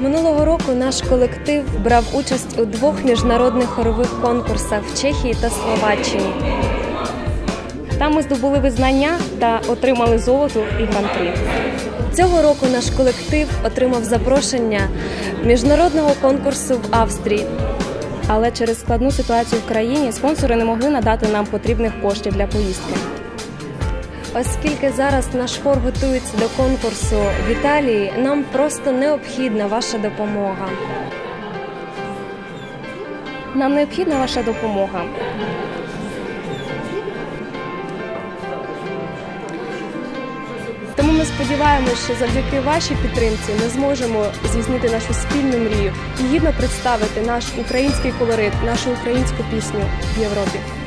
Минулого року наш колектив брав участь у двох міжнародних хорових конкурсах в Чехії та Словаччині. Там ми здобули визнання та отримали золото і гран-при. Цього року наш колектив отримав запрошення міжнародного конкурсу в Австрії. Але через складну ситуацію в країні спонсори не могли надати нам потрібних коштів для поїздки. Оскільки зараз наш хор готується до конкурсу в Італії, нам просто необхідна ваша допомога. Нам необхідна ваша допомога. Тому ми сподіваємося, що завдяки вашій підтримці ми зможемо здійснити нашу спільну мрію і гідно представити наш український колорит, нашу українську пісню в Європі.